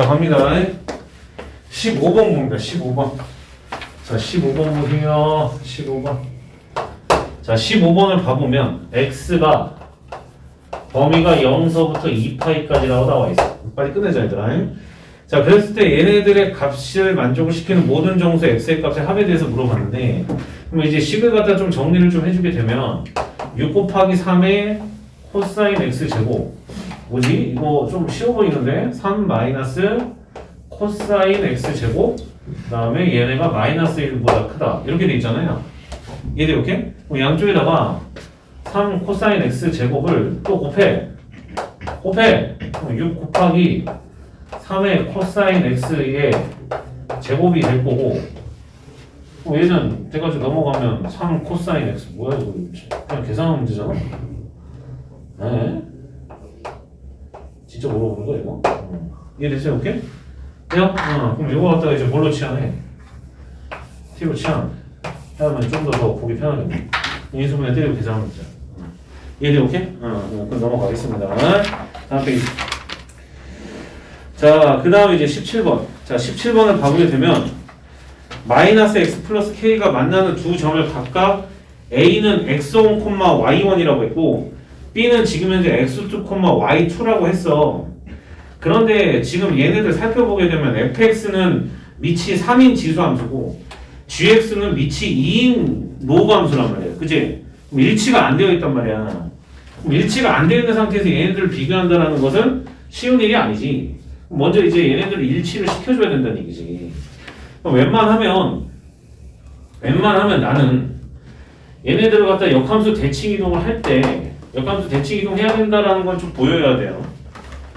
자, 갑니다. 15번 봅니다. 15번. 자, 15번 보세요. 15번. 자, 15번을 봐보면 x가 범위가 0서부터 2파이까지라고 나와 있어. 빨리 끝내자, 얘들아. 자, 그랬을 때 얘네들의 값을 만족을 시키는 모든 정수 x의 값의 합에 대해서 물어봤는데, 그럼 이제 식을 갖다 좀 정리를 좀 해주게 되면, 6 곱하기 3의 코사인 x 제곱. 뭐지? 이거 좀 쉬워 보이는데? 3 마이너스 코사인 x 제곱. 그 다음에 얘네가 마이너스 1보다 크다. 이렇게 돼 있잖아요. 이해돼, 이렇게? 그럼 양쪽에다가 3 코사인 x 제곱을 또 곱해. 곱해. 그럼 6 곱하기 3의 코사인 x의 제곱이 될 거고 어, 얘는 돼가지고 넘어가면 3 코사인 x 뭐야 이거 그냥 계산하는 문제잖아 네 진짜 물어보는 거야 이거? 어. 이해됐어요 오케이? 돼요? 어, 그럼 이거 갖다가 이제 뭘로 치환해? t로 치환 하면 좀더 더 보기 편하겠네 인수분해 때리고 계산하면 되죠 어. 이해돼 오케이? 어, 어, 그럼 넘어가겠습니다 다음 페이지 자, 그 다음에 이제 17번. 자, 17번을 봐보게 되면, 마이너스 x 플러스 k가 만나는 두 점을 각각 a는 x1, y1이라고 했고, b는 지금 현재 x2, y2라고 했어. 그런데 지금 얘네들 살펴보게 되면 fx는 밑이 3인 지수 함수고, gx는 밑이 2인 로그 함수란 말이야. 그럼 일치가 안 되어 있단 말이야. 일치가 안 되어 있는 상태에서 얘네들을 비교한다는 것은 쉬운 일이 아니지. 먼저 이제 얘네들 일치를 시켜줘야 된다는 얘기지. 웬만하면 웬만하면 나는 얘네들을 갖다 역함수 대칭 이동을 할 때 역함수 대칭 이동 해야 된다라는 건 좀 보여야 돼요.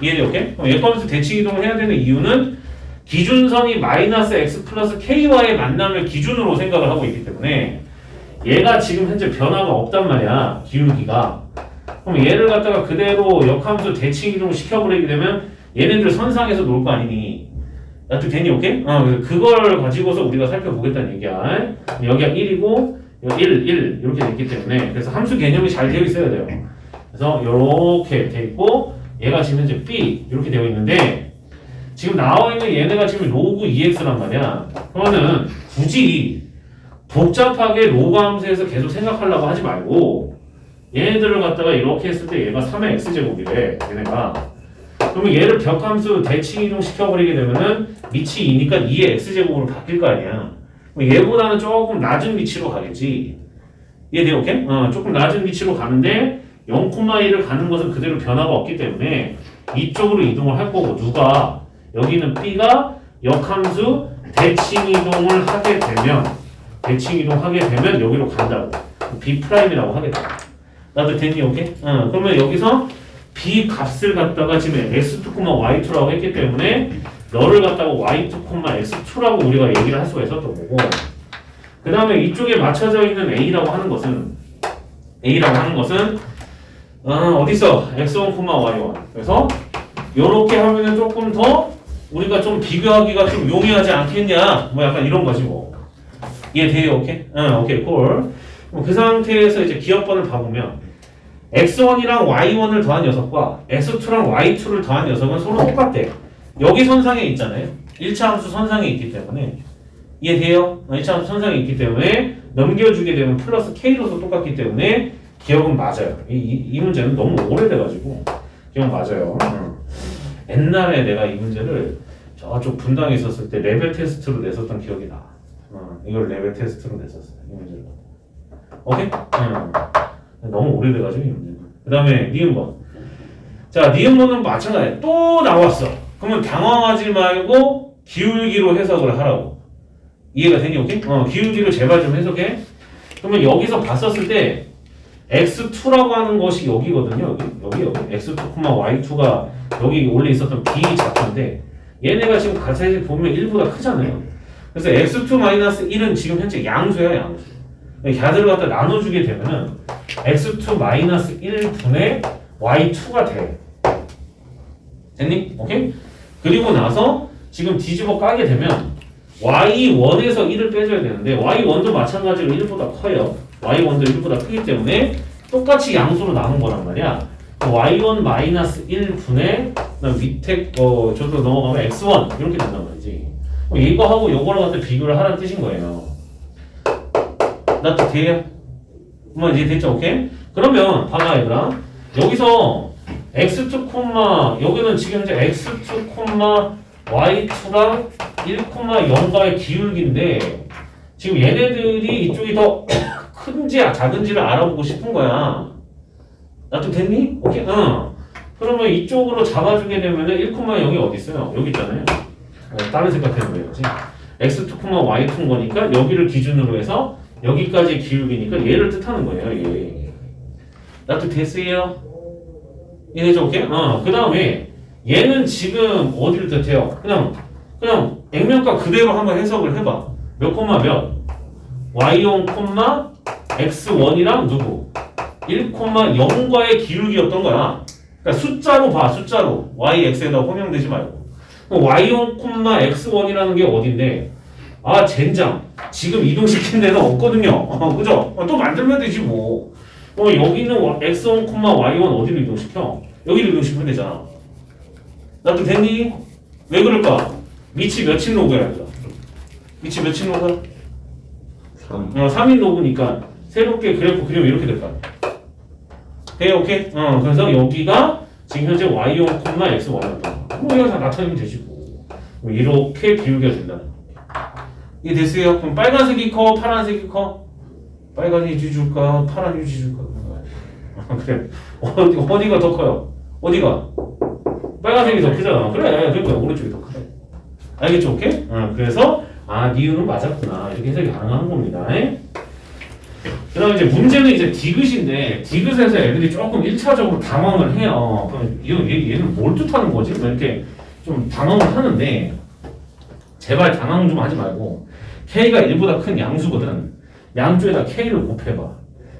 이해돼, 오케이? 그럼 역함수 대칭 이동을 해야 되는 이유는 기준선이 마이너스 x 플러스 k와의 만남을 기준으로 생각을 하고 있기 때문에 얘가 지금 현재 변화가 없단 말이야 기울기가 그럼 얘를 갖다가 그대로 역함수 대칭 이동을 시켜버리게 되면 얘네들 선상에서 놀 거 아니니 나도 되니 오케이? 어 그걸 가지고서 우리가 살펴보겠다는 얘기야 여기가 1이고 여기 1, 1 이렇게 돼 있기 때문에 그래서 함수 개념이 잘 되어 있어야 돼요. 그래서 이렇게 돼 있고 얘가 지금 현재 B 이렇게 되어 있는데 지금 나와 있는 얘네가 지금 로그 2x란 말이야. 그러면은 굳이 복잡하게 로그 함수에서 계속 생각하려고 하지 말고 얘네들을 갖다가 이렇게 했을 때 얘가 3의 x제곱이래 얘네가. 그러면 얘를 벽함수 대칭 이동 시켜버리게 되면은 밑이 2니까 2의 x제곱으로 바뀔 거 아니야. 그럼 얘보다는 조금 낮은 위치로 가겠지. 이해돼, 오케이? 어, 조금 낮은 위치로 가는데 0,1을 가는 것은 그대로 변화가 없기 때문에 이쪽으로 이동을 할 거고 누가 여기는 b가 역함수 대칭 이동을 하게 되면 대칭 이동하게 되면 여기로 간다고 b 프라임이라고 하겠다. 나도 됐니, 오케이? 어, 그러면 여기서 b 값을 갖다가 지금 x2, y2라고 했기 때문에 너를 갖다가 y2, x2라고 우리가 얘기를 할 수가 있었던 거고 그 다음에 이쪽에 맞춰져 있는 a라고 하는 것은 a라고 하는 것은 어, 어디서 x1, y1 그래서 이렇게 하면은 조금 더 우리가 좀 비교하기가 좀 용이하지 않겠냐 뭐 약간 이런 거지 뭐 이해돼요 오케이? 응 오케이 콜. 그럼 그 상태에서 이제 기억번을 봐보면 x1이랑 y1을 더한 녀석과 x2랑 y2를 더한 녀석은 서로 똑같대. 여기 선상에 있잖아요. 1차 함수 선상에 있기 때문에 이해돼요? 1차 함수 선상에 있기 때문에 넘겨주게 되면 플러스 k로서 똑같기 때문에 기억은 맞아요. 이, 이, 이 문제는 너무 오래돼가지고 기억 맞아요. 응. 옛날에 내가 이 문제를 저쪽 분당에 있었을 때 레벨 테스트로 냈었던 기억이 나. 어, 이걸 레벨 테스트로 냈었어요. 이 문제를. 오케이? 응. 너무 오래돼가지고 이 문제는. 그 다음에 니은번. 자, 니은번은 마찬가지야. 또 나왔어. 그러면 당황하지 말고 기울기로 해석을 하라고. 이해가 되니 오케이? 어, 기울기로 제발 좀 해석해. 그러면 여기서 봤었을 때 x2라고 하는 것이 여기거든요. 여기 여기 여기 x2, y2가 여기 원래 있었던 b 자체인데 얘네가 지금 같이 보면 1보다 크잖아요. 그래서 x2-1은 지금 현재 양수야 양수. 걔들을 갖다 나눠주게 되면은 x2-1분의 y2가 돼. 됐니? 오케이? 그리고 나서 지금 뒤집어 까게 되면 y1에서 1을 빼줘야 되는데 y1도 마찬가지로 1보다 커요. y1도 1보다 크기 때문에 똑같이 양수로 나눈 거란 말이야. y1 마이너스 1분의 그다음 밑에 어 저도 넘어가면 x1 이렇게 된단 말이지. 어, 이거하고 요거랑 갖다 비교를 하라는 뜻인 거예요. 나도 돼요? 뭐 이제 됐죠, 오케이? 그러면 봐봐 얘들아. 여기서 x2 콤마 여기는 지금 이제 x2 콤마 y2랑 1 콤마 0과의 기울기인데 지금 얘네들이 이쪽이 더 큰지 작은지를 알아보고 싶은 거야. 나도 됐니? 오케이. 응. 그러면 이쪽으로 잡아주게 되면은 1, 0이 어디 있어요? 여기 있잖아요. 어, 다른 색깔 해보야지. x2, y2인 거니까 여기를 기준으로 해서 여기까지 기울기니까 얘를 뜻하는 거예요. 얘. 나도 됐어요. 이해죠? 오케이? 어. 그 다음에 얘는 지금 어디를 뜻해요? 그냥 그냥 액면가 그대로 한번 해석을 해봐. 몇 콤마 몇? y0 콤마 x1이랑 누구? 1,0과의 기울기였던 거야. 그러니까 숫자로 봐, 숫자로. y, x에다 혼용되지 말고. y0, x1이라는 게 어딘데? 아, 젠장. 지금 이동시킨 데는 없거든요. 어, 그죠? 어, 또 만들면 되지 뭐. 어, 여기는 와- x1, y1 어디로 이동시켜? 여기로 이동시키면 되잖아. 나도 됐니? 왜 그럴까? 밑이 몇인 로그야, 얘들아? 밑이 몇인 로그야? 3 어, 3인 로그니까 새롭게 그래프 그리면 이렇게 될거 아니야. 돼, 오케이? 어, 그래서 여기가 지금 현재 y0, x1이었던 거. 뭐 이거 다 나타내면 되지 뭐. 뭐 이렇게 된다는 거. 이게 됐어요? 그럼 빨간색이 커, 파란색이 커? 빨간이 유지 줄까, 파란 유지 줄까? 아, 그래. 어디, 어디가 더 커요? 어디가? 빨간색이 더 크잖아. 그래, 그러니까 오른쪽이 더 크다. 알겠죠? 오케이? 어, 그래서 아, 니은은 맞았구나. 이렇게 해석이 가능한 겁니다. 그 다음에 이제 문제는 이제 디귿인데, 디귿에서 애들이 조금 1차적으로 당황을 해요. 그럼 얘, 얘, 얘는 뭘 뜻하는 거지? 뭐 이렇게 좀 당황을 하는데, 제발 당황 좀 하지 말고, K가 1보다 큰 양수거든. 양쪽에다 K를 곱해봐.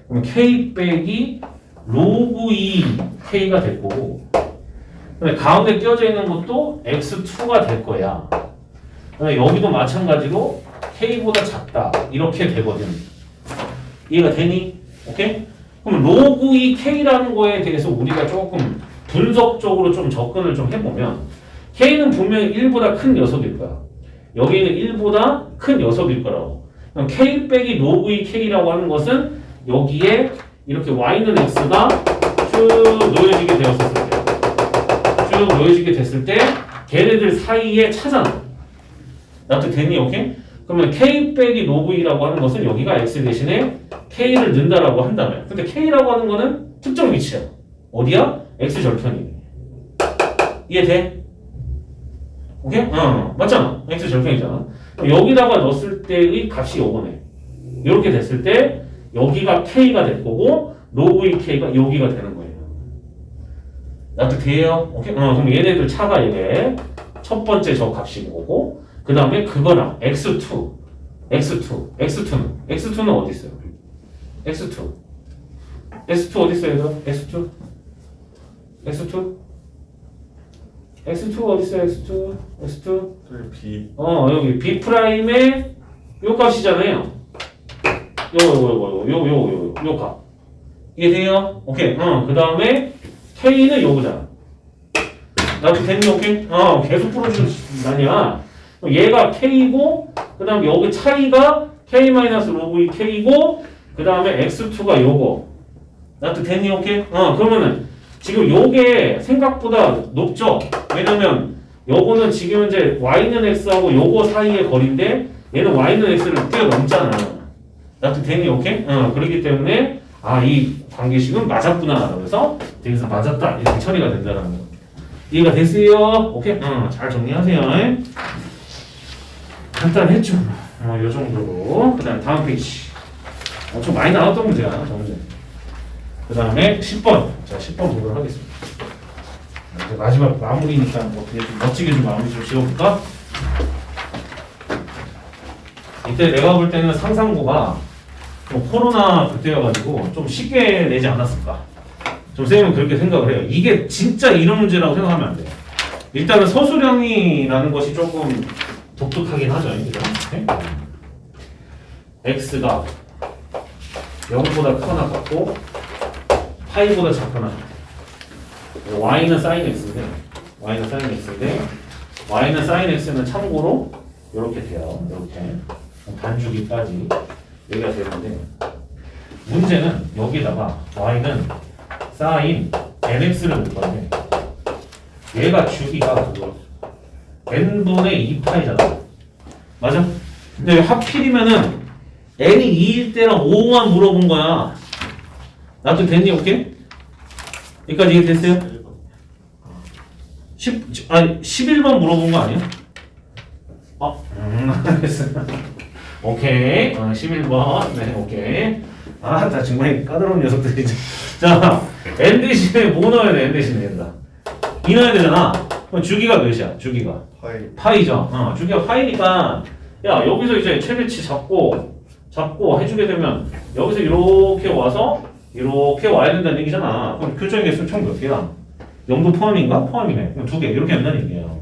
그럼 K 빼기 로그 2 K가 될 거고, 그다음에 가운데 끼어져 있는 것도 X2가 될 거야. 여기도 마찬가지로 K보다 작다. 이렇게 되거든. 이해가 되니? 오케이? 그럼 로그 2 K라는 거에 대해서 우리가 조금 분석적으로 좀 접근을 좀 해보면 K는 분명히 1보다 큰 녀석일 거야. 여기는 1보다 큰 녀석일 거라고. 그럼 K 빼기 로그 2 K라고 하는 것은 여기에 이렇게 Y는 X가 쭉 놓여지게 되었을 때 쭉 놓여지게 됐을 때 걔네들 사이에 차잖아. 나도 되니 오케이? 그러면 k 빼기 로그 2라고 하는 것은 여기가 x 대신에 k를 넣는다라고 한다면 근데 k라고 하는 거는 특정 위치야. 어디야? x 절편이. 이해돼? 오케이? 어 맞잖아. x 절편이잖아. 여기다가 넣었을 때의 값이 요거네. 이렇게 됐을 때 여기가 k가 될 거고 로그 2 k가 여기가 되는 거예요. 나도 돼요? 오케이? 어, 그럼 얘네들 차가 이게 첫 번째 저 값이 뭐고, 그 다음에 그거랑 x2, x2, x2는 x2는 어디 있어요? x2, x2 어디 있어요, 얘들아? x2, x2, x2 어디 있어요, x2, x2? B 어 여기 b 프라임의 요 값이잖아요. 요요요요요요요 값. 이게 돼요? 오케이. 어그 다음에 k는 요거잖아. 나도 됐니 오케이? 어 계속 풀어주다니야. 얘가 k고 그 다음 여기 차이가 k 마이너스 로그 2 k고 그 다음에 x2가 요거. 나도 됐니 오케이? 어 그러면은 지금 요게 생각보다 높죠? 왜냐면 요거는 지금 이제 y는 x하고 요거 사이의 거리인데 얘는 y는 x를 뛰어넘잖아. 나도 되니 오케이? 어 그렇기 때문에 아 이 관계식은 맞았구나. 그래서 여기서 맞았다 이렇게 처리가 된다는 거. 이해가 됐어요? 오케이? 어 잘 정리하세요. 간단했죠? 어 요 정도로. 그 다음 다음 페이지. 엄청 많이 나왔던 문제야. 저 문제. 그 다음에 10번. 자 10번 보도록 하겠습니다. 이제 마지막 마무리니까 뭐 어떻게 좀 멋지게 좀 마무리 좀 지어볼까? 이때 내가 볼 때는 상상고가 좀 코로나 그때여가지고 좀 쉽게 내지 않았을까? 좀 쌤은 그렇게 생각을 해요. 이게 진짜 이런 문제라고 생각하면 안 돼요. 일단은 서술형이라는 것이 조금 독특하긴 하죠. 그죠? 네? x가 0보다 크거나 같고 파이보다 작거나 y는 sin x인데 y는 sin x인데 y는 sin x는 참고로 이렇게 돼요. 이렇게 반주기까지 여기가 되는데 문제는 여기다가 y는 sin nx를 못 봤네. 얘가 주기가 그거 n분의 2파이잖아. 맞아? 근데 하필이면은 n이 2일 때랑 5만 물어본 거야. 나도 됐니? 오케이? 여기까지 이해 됐어요? 10, 아니 11번 물어본 거 아니야? 어, 음, 알겠어. 오케이. 어, 11번. 네, 오케이. 아, 나 정말 까다로운 녀석들이지. 자, n 대신에 뭐 넣어야 돼? n 대신에 된다. 2 넣어야 되잖아. 그럼 주기가 몇이야? 주기가. 파이 파이죠. 어, 주기가 파이니까 야 여기서 이제 최대치 잡고 잡고 해주게 되면 여기서 이렇게 와서 이렇게 와야 된다는 얘기잖아. 그럼 교정의 개수 총몇 개야? 0도 포함인가? 포함이네. 그럼 두 개 이렇게 한다는 얘기예요.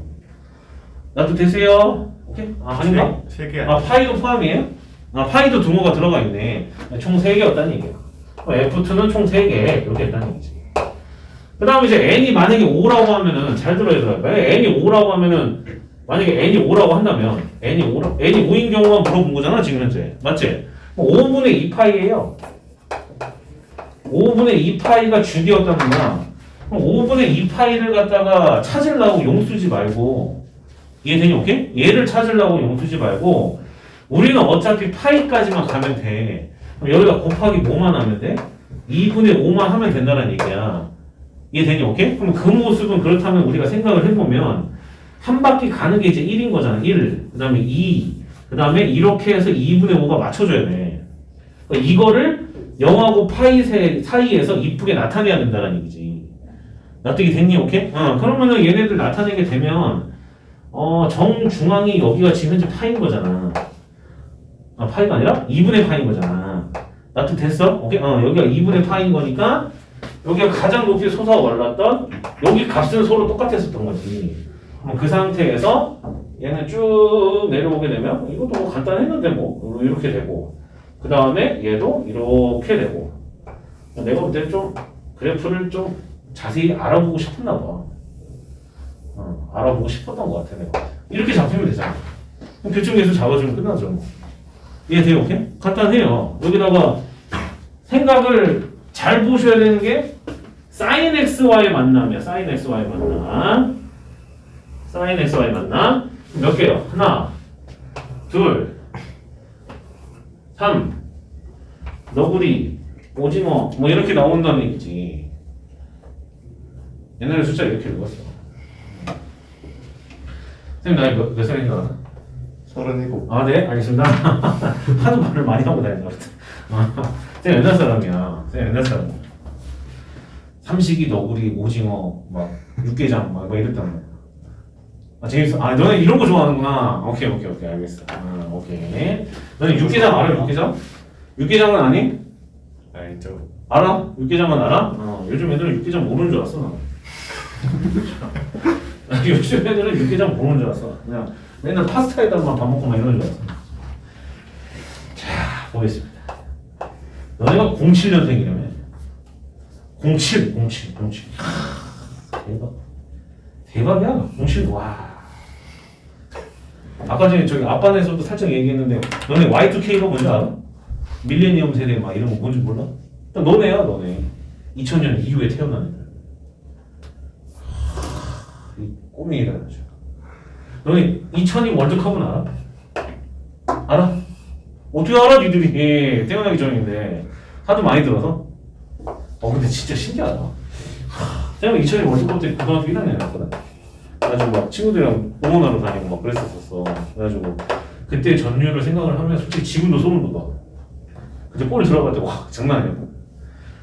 나도 되세요? 오케이? 아 아닌가? 세개 아 파이도 포함이에요? 아 파이도 등호가 들어가 있네. 총 3개였다는 얘기야. F2는 총 3개 이렇게 했다는 얘기지. 그 다음에 이제 n이 만약에 5라고 하면은 잘 들어야. 만약에 n이 5라고 하면은 만약에 n이 5라고 한다면 n이 5라 n이 5인 경우만 물어본 거잖아 지금 현재 맞지? 5분의 2파이예요. 5분의 2파이가 주기였다는 거야. 그럼 5분의 2파이를 갖다가 찾으려고 용 쓰지 말고 이해되니 오케이? 얘를 찾으려고 용 쓰지 말고 우리는 어차피 파이까지만 가면 돼. 그럼 여기다 곱하기 뭐만 하면 돼? 2분의 5만 하면 된다는 얘기야. 이해되니 오케이? 그럼 그 모습은 그렇다면 우리가 생각을 해보면 한 바퀴 가는 게 이제 1인 거잖아. 1. 그 다음에 2. 그 다음에 이렇게 해서 2분의 5가 맞춰줘야 돼. 그러니까 이거를 0하고 파이 세- 사이에서 이쁘게 나타내야 된다는 얘기지. 납득이 됐니? 오케이? 어, 그러면은 얘네들 나타내게 되면 어, 정중앙이 여기가 지금 현재 파인 거잖아. 아, 파이가 아니라 2분의 파인 거잖아. 납득 됐어? 오케이? 어, 여기가 2분의 파인 거니까 여기가 가장 높이 솟아 올랐던 여기 값은 서로 똑같았었던 거지. 그럼 그 상태에서 얘는 쭉 내려오게 되면 이것도 뭐 간단했는데 뭐 이렇게 되고 그 다음에 얘도 이렇게 되고 내가 볼 때 좀 그래프를 좀 자세히 알아보고 싶었나 봐. 어, 알아보고 싶었던 것 같아 내가. 이렇게 잡히면 되잖아. 그럼 교정에서 잡아주면 끝나죠. 뭐. 이해돼요? 오케이? 간단해요. 여기다가 생각을 잘 보셔야 되는 게 sin xy의 만남이야. sin xy의 만남. sin xy 만남. 몇 개요? 하나, 둘, 삼, 너구리, 오징어, 뭐 이렇게 나온다는 얘기지. 옛날에 숫자 이렇게 읽었어. 선생님 나이 몇, 몇 알아? 서른일곱 아, 네, 알겠습니다. 하도 말을 많이 하고 다니는 것 같아. 아, 쌤 옛날 사람이야. 쌤 옛날 사람. 삼식이, 너구리, 오징어, 막 육개장, 막, 막 이랬단 말이야. 아, 재밌어. 아, 너네 이런 거 좋아하는구나. 오케이, 오케이, 오케이, 알겠어. 아, 오케이. 너네 육개장 알아? 육개장? 육개장은 아니? 아니죠 알아? 육개장은 알아? 어, 요즘 애들은 육개장 모르는 줄 알았어. 나. 나 요즘 애들은 육개장 모르는 줄 알았어. 그냥 맨날 파스타에다만 밥 먹고 막 이러는 줄 알았어. 자, 보겠습니다. 너네가 07년생이라며. 07, 07, 07. 대박. 대박이야. 07, 와. 아까 전에 저기 아빠네서도 살짝 얘기했는데 너네 Y2K가 뭔지 알아? 밀레니엄 세대 막 이런 거 뭔지 몰라? 너네야 너네 2000년 이후에 태어난 애들 꼬맹이라 그러죠 너네 2002 월드컵은 알아? 알아? 어떻게 알아 니들이 태어나기 전인데 하도 많이 들어서 어 근데 진짜 신기하다 하, 내가 2002 월드컵 때 고등학교 1학년이었거든 그래가지고 막 친구들이랑 응원하러 다니고 막 그랬었어. 그래가지고 그때 전율을 생각을 하면 솔직히 지금도 소름 돋아. 그때 골 들어갈 때 와 장난 아니었고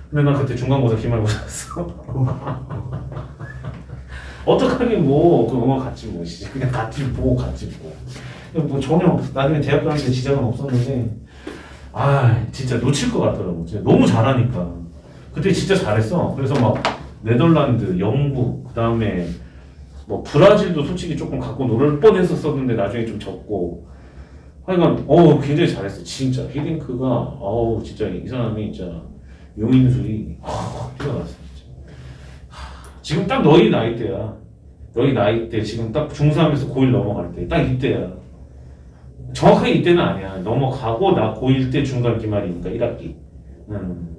근데 나 그때 중간고사 기말고사였어. 어떡하긴 뭐그 응원 갔지 뭐 씨. 그냥 갔지 보고. 뭐. 그냥 뭐 전혀 나중에 대학 가는데 지장은 없었는데 아 진짜 놓칠 것 같더라고. 진짜 너무 잘하니까. 그때 진짜 잘했어. 그래서 막 네덜란드 영국 그 다음에 뭐 브라질도 솔직히 조금 갖고 놀 뻔했었었는데 나중에 좀 졌고 하여간 어 굉장히 잘했어 진짜 히딩크가 어우 진짜 이 사람이 진짜 용인술이 아, 뛰어났어 진짜 하, 지금 딱 너희 나이 때야. 너희 나이 때 지금 딱 중3에서 고1 넘어갈 때 딱 이때야. 정확하게 이때는 아니야. 넘어가고 나 고1 때 중간 기말이니까 1학기. 음.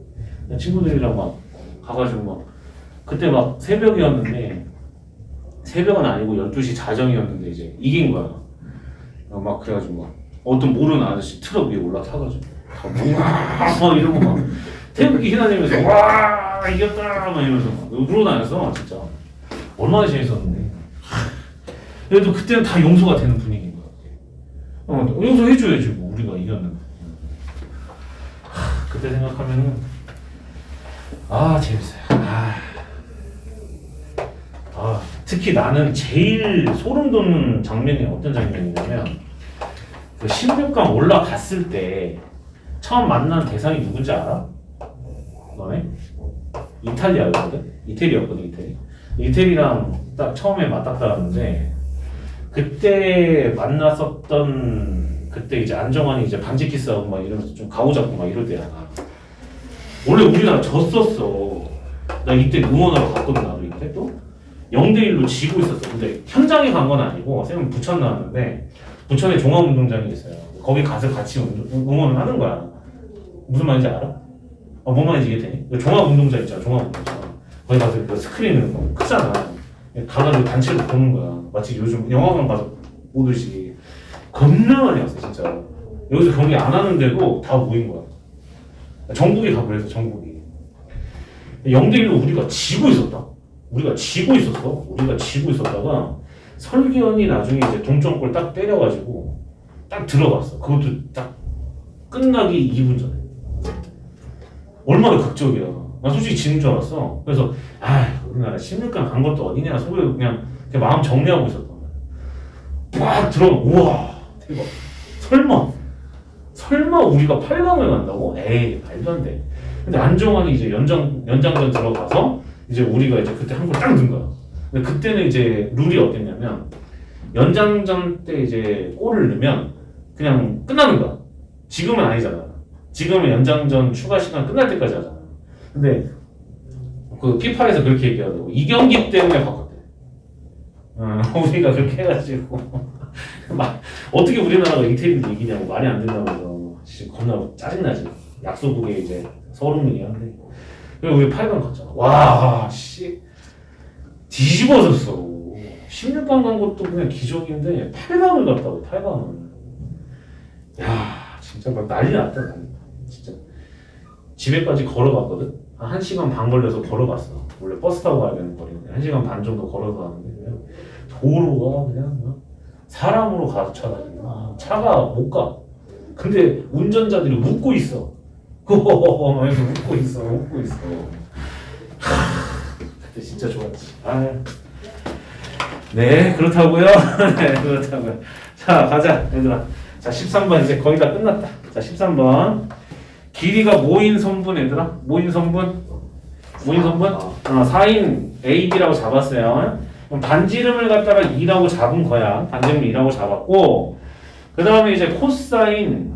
나 친구들이랑 막 가가지고 막 그때 막 새벽이었는데 새벽은 아니고 12시 자정이었는데 이제 이긴 거야. 어, 막 그래가지고 막 어떤 모르는 아저씨 트럭 위에 올라타가지고 막 이러고 막 태극기 휘날리면서 와 이겼다 막 이러면서 막 울어 다녔어 진짜. 얼마나 재밌었는데. 그래도 그때는 다 용서가 되는 분위기인 거야 어 용서해줘야지 뭐 우리가 이겼는데. 하, 그때 생각하면은 아 재밌어요. 아, 아 특히 나는 제일 소름 돋는 장면이 어떤 장면이냐면 그 16강 올라갔을 때 처음 만난 대상이 누군지 알아? 너네? 이탈리아였거든? 이태리였거든 이태리 이태리랑 딱 처음에 맞닥뜨렸는데 그때 만났었던 그때 이제 안정환이 이제 반지 키스하고 막 이러면서 좀 가오잡고 막 이럴 때야 원래 우리나라 졌었어 나 이때 응원하러 갔거든 나도 이때 또 0대 1로 지고 있었어 근데 현장에 간 건 아니고 쌤은 부천 나왔는데 부천에 종합운동장이 있어요 거기 가서 같이 운- 응원을 하는 거야 무슨 말인지 알아? 어, 뭔 말인지 이해되니? 그 종합운동장 있잖아, 종합운동장. 거기 가서 그 스크린은 너무 크잖아. 가가지고 단체로 보는 거야. 마치 요즘 영화관 가서 보듯이. 겁나 많이 왔어, 진짜. 여기서 경기 안 하는데도 다 모인 거야. 전국이 다 그래서, 전국이. 0대 1로 우리가 지고 있었다. 우리가 지고 있었어. 우리가 지고 있었다가 설기현이 나중에 이제 동점골 딱 때려가지고 딱 들어갔어. 그것도 딱 끝나기 2분 전에. 얼마나 극적이야. 나 솔직히 지는 줄 알았어. 그래서 아 우리나라 16강 간 것도 어디냐 속으로 그냥, 그냥 마음 정리하고 있었던 거야. 막 들어 우와 대박. 설마 설마 우리가 8강을 간다고? 에이 말도 안 돼. 근데 안정환이 이제 연장 연장전 들어가서 이제 우리가 이제 그때 한골 딱 넣은 거야. 근데 그때는 이제 룰이 어땠냐면 연장전 때 이제 골을 넣으면 그냥 끝나는 거야. 지금은 아니잖아. 지금은 연장전 추가 시간 끝날 때까지 하잖아. 근데 그 피파에서 그렇게 얘기하더라고. 이 경기 때문에 바꿨대. 어, 우리가 그렇게 해가지고 막 어떻게 우리나라가 이태리를 이기냐고 말이 안 된다고 해서 진짜 겁나 짜증나지. 약소국에 이제 서울문이야 한데 그리고 우리 8강 갔잖아. 와 씨. 뒤집어졌어. 16강 간 것도 그냥 기적인데 8강을 갔다고 8강을. 야 진짜 막 난리 났다 난리. 진짜 집에까지 걸어갔거든. 한 1시간 반 걸려서 걸어갔어. 원래 버스 타고 가야 되는 거리인데 1시간 반 정도 걸어서 가는데 그냥 도로가 그냥 막 사람으로 가득 차가지고 차가 못 가. 근데 운전자들이 웃고 있어. 웃고 있어, 웃고 있어. 하, 그때 진짜 좋았지. 아. 네, 그렇다고요. 네, 그렇다고요. 자, 가자, 얘들아. 자, 13번 이제 거의 다 끝났다. 자, 13번. 길이가 모인 선분 얘들아. 모인 선분. 모인 선분. 어, 4인 A, B라고 잡았어요. 그럼 반지름을 갖다가 2라고 잡은 거야. 반지름 2라고 잡았고. 그 다음에 이제 코사인.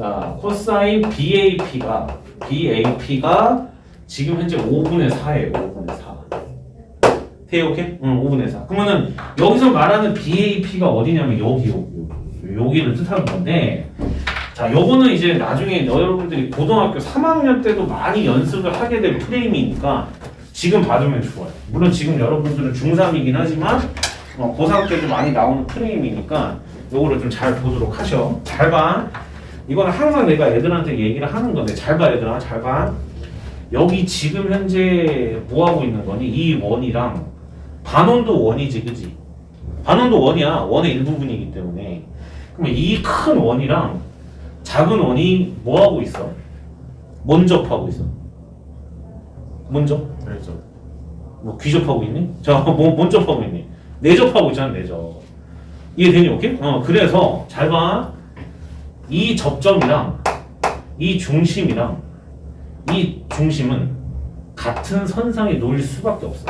자, 코사인 BAP가 BAP가 지금 현재 5분의 4예요. 5분의 4. 돼 오케이? 응, 5분의 4. 그러면은 여기서 말하는 BAP가 어디냐면 여기 여기 여기 여기를 뜻하는 건데 자, 요거는 이제 나중에 여러분들이 고등학교 3학년 때도 많이 연습을 하게 될 프레임이니까 지금 받으면 좋아요. 물론 지금 여러분들은 중3이긴 하지만 어, 고3 때도 많이 나오는 프레임이니까 요거를 좀 잘 보도록 하셔. 잘 봐. 이거는 항상 내가 애들한테 얘기를 하는 건데 잘 봐 얘들아 잘 봐. 여기 지금 현재 뭐 하고 있는 거니? 이 원이랑 반원도 원이지 그지? 반원도 원이야 원의 일부분이기 때문에 그러면 이큰 원이랑 작은 원이 뭐 하고 있어? 먼접하고 있어. 먼접? 그렇죠. 뭐 귀접하고 있니? 자, 뭐 먼접하고 있니? 내접하고 있잖아, 내접. 이해되니, 오케이? 어, 그래서 잘 봐. 이 접점이랑 이 중심이랑 이 중심은 같은 선상에 놓일 수밖에 없어.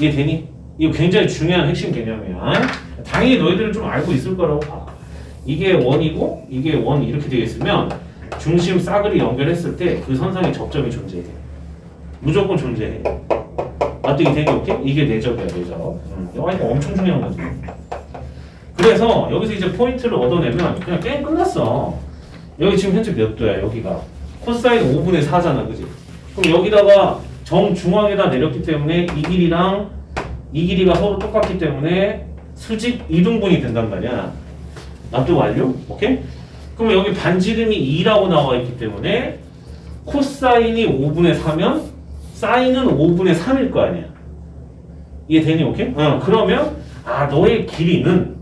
이해되니? 이거 굉장히 중요한 핵심 개념이야. 당연히 너희들은 좀 알고 있을 거라고 봐. 이게 원이고 이게 원 이렇게 되어 있으면 중심 싸그리 연결했을 때 그 선상에 접점이 존재해. 무조건 존재해. 납득이 되니 오케이? 이게 내적이야 내적. 음, 이거 엄청 중요한 거지. 그래서 여기서 이제 포인트를 얻어내면 그냥 게임 끝났어. 여기 지금 현재 몇 도야 여기가 코사인 5분의 4잖아 그지? 그럼 여기다가 정중앙에다 내렸기 때문에 이 길이랑 이 길이가 서로 똑같기 때문에 수직 이등분이 된단 말이야. 납득 완료? 오케이? 그럼 여기 반지름이 2라고 나와 있기 때문에 코사인이 5분의 4면 사인은 5분의 3일 거 아니야. 이해되니? 오케이? 어, 그러면 아 너의 길이는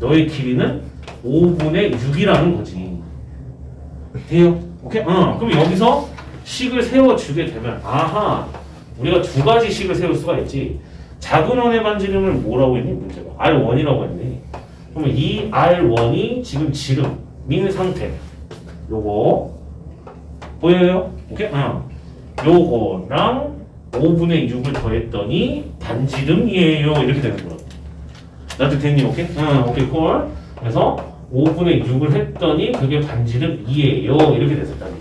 너의 길이는 5분의 6이라는 거지. 돼요? 오케이? 어, 그럼 여기서 식을 세워주게 되면 아하 우리가 두 가지 식을 세울 수가 있지. 작은 원의 반지름을 뭐라고 했니? 문제가 R1이라고 했니? 그러면 이 R1이 지금 지름인 상태. 요거 보여요? 오케이? 어. 요거랑 5분의 6을 더했더니 반지름이에요. 이렇게 되는 거야. 나도 됐니? 오케이? 응, 오케이, 콜. 그래서 5분의 6을 했더니 그게 반지름 2예요. 이렇게 됐었다니.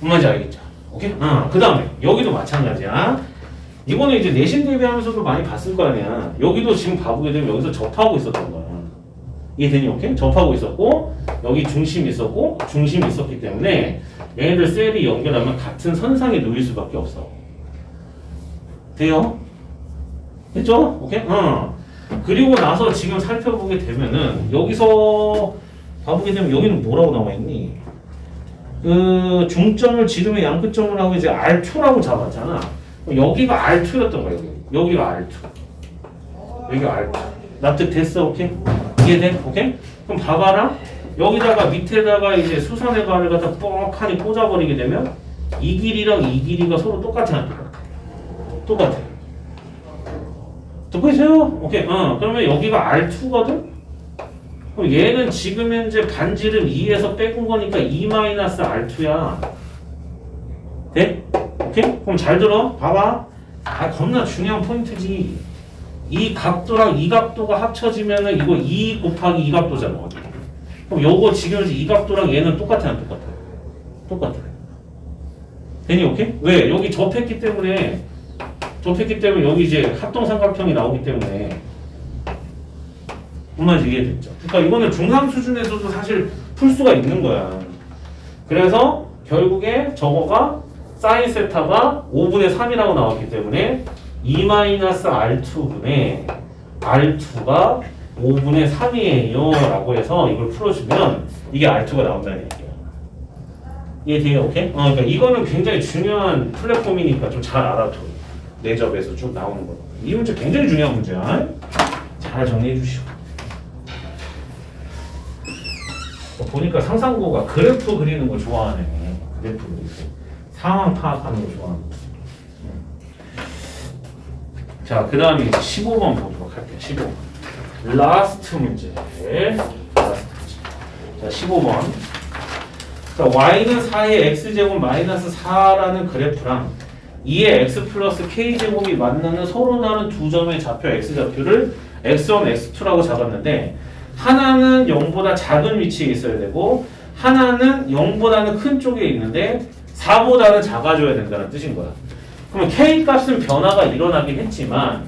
뭔지 알겠죠? 오케이? 응, 그 다음에 여기도 마찬가지야. 이거는 이제 내신 대비하면서도 많이 봤을 거 아니야. 여기도 지금 봐보게 되면 여기서 접하고 있었던 거야. 이해되니? 오케이? 접하고 있었고 여기 중심이 있었고 중심이 있었기 때문에 얘네들 셀이 연결하면 같은 선상에 놓일 수밖에 없어. 돼요? 됐죠? 오케이? 어. 그리고 나서 지금 살펴보게 되면은 여기서 봐보게 되면 여기는 뭐라고 나와 있니? 그 중점을 지름의 양끝점을 하고 이제 R2라고 잡았잖아. 여기가 R2였던 거야. 여기. 여기가 R2. 여기가 R2. 납득 됐어? 오케이? 이해돼? 오케이? 그럼 봐봐라. 여기다가 밑에다가 이제 수선의 가를 갖다 뻑하니 꽂아버리게 되면 이 길이랑 이 길이가 서로 똑같아 안 똑같아? 듣고 있어요? 오케이. 어. 그러면 여기가 R2거든? 그럼 얘는 지금 현재 반지름 2에서 빼고 거니까 2-R2야. 돼? 오케이? 그럼 잘 들어. 봐봐. 아, 겁나 중요한 포인트지. 이 각도랑 이 각도가 합쳐지면은 이거 2 곱하기 이 각도잖아. 어디? 그럼 요거 지금 현재 이 각도랑 얘는 똑같아, 안 똑같아? 똑같아. 되니, 오케이? 왜? 여기 접했기 때문에 접했기 때문에 여기 이제 합동 삼각형이 나오기 때문에 뭔지 이해됐죠? 그러니까 이거는 중상 수준에서도 사실 풀 수가 있는 거야. 그래서 결국에 저거가 사인 세타가 5분의 3이라고 나왔기 때문에 2-R2분의 R2가 5분의 3이에요 라고 해서 이걸 풀어주면 이게 R2가 나온다는 얘기야. 이해돼요? 오케이? 어, 그러니까 이거는 굉장히 중요한 플랫폼이니까 좀 잘 알아둬. 내접에서 쭉 나오는 거. 이 문제 굉장히 중요한 문제야. 잘 정리해 주시고. 어, 보니까 상상고가 그래프 그리는 거 좋아하네. 그래프 그리고 상황 파악하는 거 좋아하는 거. 음. 자, 그 다음에 15번 보도록 할게요. 15번. 라스트 문제. 라스트 문제. 자, 15번. 자, y는 4의 x제곱 마이너스 4라는 그래프랑 2의 x 플러스 k제곱이 만나는 서로 다른 두 점의 좌표 x좌표를 x1, x2라고 잡았는데 하나는 0보다 작은 위치에 있어야 되고 하나는 0보다는 큰 쪽에 있는데 4보다는 작아져야 된다는 뜻인 거야. 그러면 k 값은 변화가 일어나긴 했지만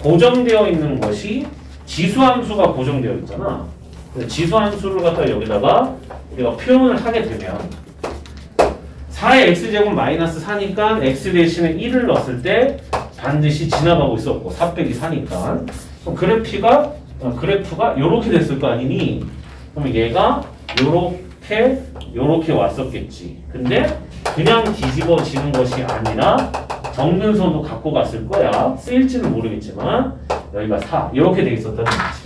고정되어 있는 것이 지수함수가 고정되어 있잖아. 지수함수를 갖다 여기다가 우리가 표현을 하게 되면 4의 x제곱 마이너스 4니까 x 대신에 1을 넣었을 때 반드시 지나가고 있었고 4 빼기 4니까. 그럼 그래피가 어, 그래프가 요렇게 됐을 거 아니니? 그러면 얘가 요렇게 요렇게 왔었겠지. 근데 그냥 뒤집어지는 것이 아니라 정근선도 갖고 갔을 거야. 쓰일지는 모르겠지만 여기가 4 이렇게 돼 있었다는 거지.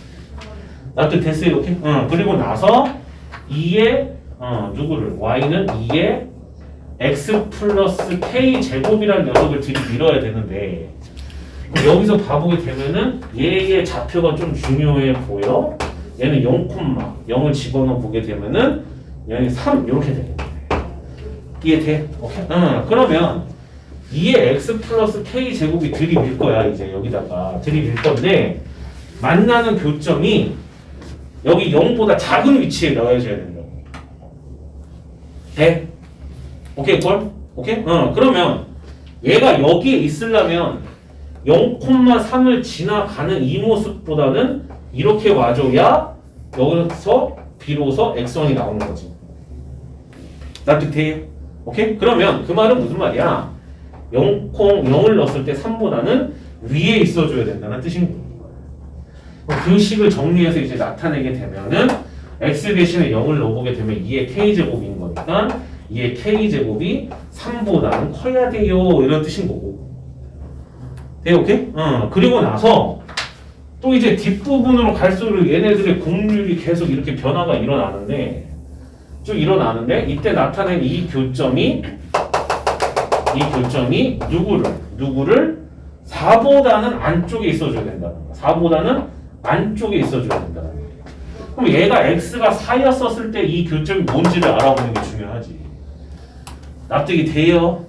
납득 됐어 이렇게? 응. 그리고 나서 2의 어, 누구를? y는 2의 x 플러스 k 제곱이라는 녀석을 들이밀어야 되는데 여기서 봐보게 되면은 얘의 좌표가 좀 중요해 보여. 얘는 0, 0을 집어넣어 보게 되면은 얘는 3 이렇게 되겠네. 이해돼? 오케이. 응. 그러면 2의 x 플러스 k 제곱이 들이밀 거야 이제 여기다가 들이밀 건데 만나는 교점이 여기 0보다 작은 위치에 넣어줘야 된다고. 돼? 오케이 꼴? 오케이? 어, 그러면 얘가 여기에 있으려면 0,3을 지나가는 이 모습보다는 이렇게 와줘야 여기서 비로소 x1이 나오는 거지. 납득 돼요? 오케이? 그러면 그 말은 무슨 말이야? 0, 0을 넣었을 때 3보다는 위에 있어줘야 된다는 뜻인 거야. 그 식을 정리해서 이제 나타내게 되면은 x 대신에 0을 넣어보게 되면 2의 k제곱인 거니까 2의 k제곱이 3보다는 커야 돼요. 이런 뜻인 거고. 돼 오케이? 어 그리고 나서 또 이제 뒷부분으로 갈수록 얘네들의 곡률이 계속 이렇게 변화가 일어나는데 쭉 일어나는데 이때 나타낸 이 교점이 이 교점이 누구를 누구를? 4보다는 안쪽에 있어줘야 거야. 4보다는 안쪽에 있어줘야 거야. 그럼 얘가 x가 4였었을 때 이 교점이 뭔지를 알아보는 게 중요하지. 납득이 돼요?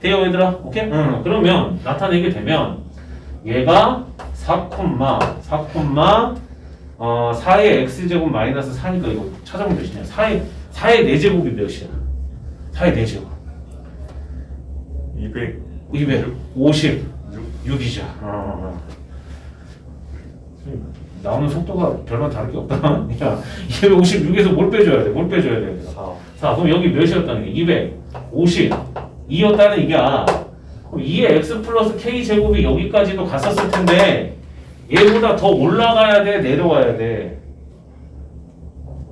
돼요 얘들아? 오케이? 응. 그러면 나타내게 되면 얘가 4, 4, 어, 4의 x제곱 마이너스 4니까 이거 찾아보면 몇이냐? 4의 4의 4제곱이 몇이야? 4의 4제곱. 200 250. 6이죠. 어, 어. 나오는 속도가 별반 다를 게 없다. 야, 256에서 뭘 빼줘야 돼? 뭘 빼줘야 돼? 4 자, 그럼 여기 몇이었다는 게? 250. 2였다는 얘기야. 그럼 2의 x 플러스 k 제곱이 여기까지도 갔었을 텐데 얘보다 더 올라가야 돼? 내려와야 돼?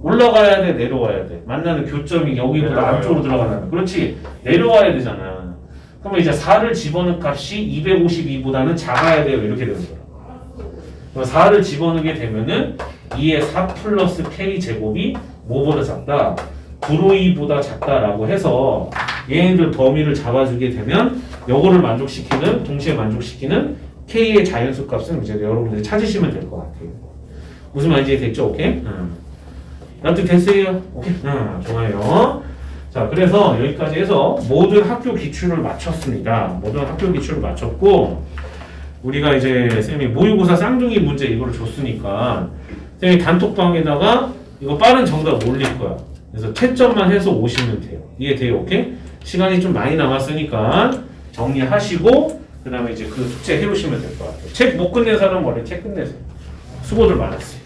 올라가야 돼? 내려와야 돼? 만나는 교점이 여기보다 내려와요. 안쪽으로 들어가는 그렇지. 내려와야 되잖아. 그러면 이제 4를 집어넣은 값이 252보다는 작아야 돼요. 이렇게 되는 거야. 그럼 4를 집어넣게 되면은 2의 4 플러스 k 제곱이 뭐보다 작다? 9로이보다 작다라고 해서 얘네들 범위를 잡아주게 되면 요거를 만족시키는 동시에 만족시키는 k의 자연수 값은 이제 여러분들이 찾으시면 될 것 같아요. 무슨 말인지 됐죠? 오케이? 응. 납득 됐어요? 오케이? 응, 좋아요. 자, 그래서 여기까지 해서 모든 학교 기출을 마쳤습니다. 모든 학교 기출을 마쳤고 우리가 이제 쌤이 모의고사 쌍둥이 문제 이거를 줬으니까 쌤이 단톡방에다가 이거 빠른 정답 올릴 거야. 그래서 채점만 해서 오시면 돼요. 이해 돼요? 오케이? 시간이 좀 많이 남았으니까 정리하시고 그 다음에 이제 그 숙제 해오시면 될 것 같아요. 책 못 끝낸 사람은 원래 책 끝내세요. 수고들 많았어요.